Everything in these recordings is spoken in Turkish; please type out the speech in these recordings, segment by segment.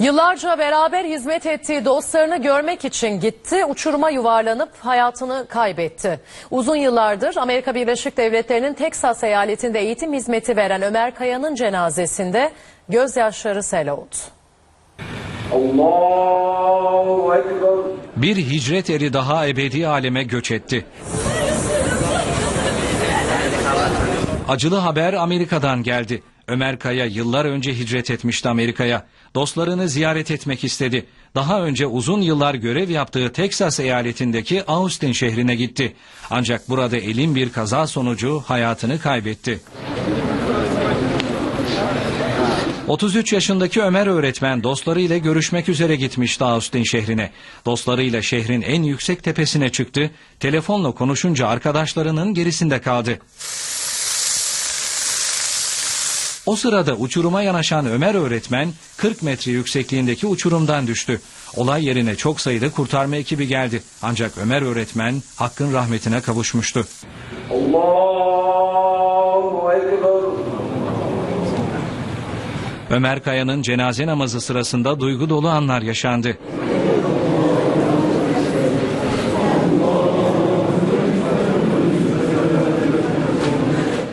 Yıllarca beraber hizmet ettiği dostlarını görmek için gitti, uçuruma yuvarlanıp hayatını kaybetti. Uzun yıllardır Amerika Birleşik Devletleri'nin Teksas eyaletinde eğitim hizmeti veren Ömer Kaya'nın cenazesinde gözyaşları sel oldu. Bir hicret eri daha ebedi aleme göç etti. Acılı haber Amerika'dan geldi. Ömer Kaya yıllar önce hicret etmişti Amerika'ya. Dostlarını ziyaret etmek istedi. Daha önce uzun yıllar görev yaptığı Teksas eyaletindeki Austin şehrine gitti. Ancak burada elin bir kaza sonucu hayatını kaybetti. 33 yaşındaki Ömer öğretmen dostlarıyla görüşmek üzere gitmişti Austin şehrine. Dostlarıyla şehrin en yüksek tepesine çıktı. Telefonla konuşunca arkadaşlarının gerisinde kaldı. O sırada uçuruma yanaşan Ömer öğretmen 40 metre yüksekliğindeki uçurumdan düştü. Olay yerine çok sayıda kurtarma ekibi geldi. Ancak Ömer öğretmen hakkın rahmetine kavuşmuştu. Allahu Ekber. Ömer Kaya'nın cenaze namazı sırasında duygu dolu anlar yaşandı.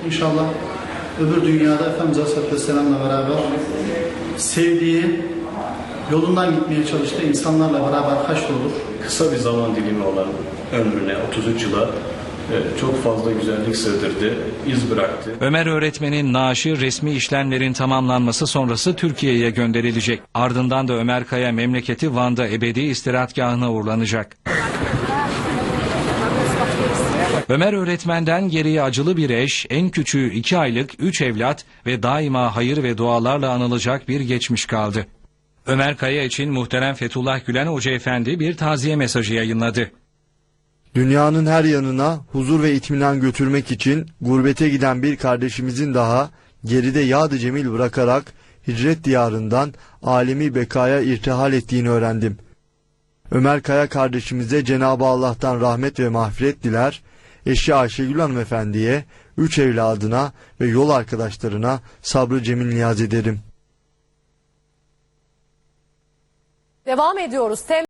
İnşallah öbür dünyada Efendimiz Aleyhisselatü Vesselam'la beraber sevdiği, yolundan gitmeye çalıştığı insanlarla beraber haşrolur. kısa bir zaman dilimi olan ömrüne 33 yıla e, çok fazla güzellik sığdırdı, iz bıraktı. Ömer öğretmenin naaşı resmi işlemlerin tamamlanması sonrası Türkiye'ye gönderilecek. Ardından da Ömer Kaya memleketi Van'da ebedi istirahatgahına uğurlanacak. Ömer öğretmenden geriye acılı bir eş, en küçüğü iki aylık üç evlat ve daima hayır ve dualarla anılacak bir geçmiş kaldı. Ömer Kaya için muhterem Fethullah Gülen Hoca Efendi bir taziye mesajı yayınladı. Dünyanın her yanına huzur ve itminan götürmek için gurbete giden bir kardeşimizin daha geride yad cemil bırakarak hicret diyarından alemi bekaya irtihal ettiğini öğrendim. Ömer Kaya kardeşimize Cenab-ı Allah'tan rahmet ve mağfiret diler, eşi Ayşegül hanımefendiye, üç evladına ve yol arkadaşlarına sabrı cemil niyaz ederim. Devam ediyoruz.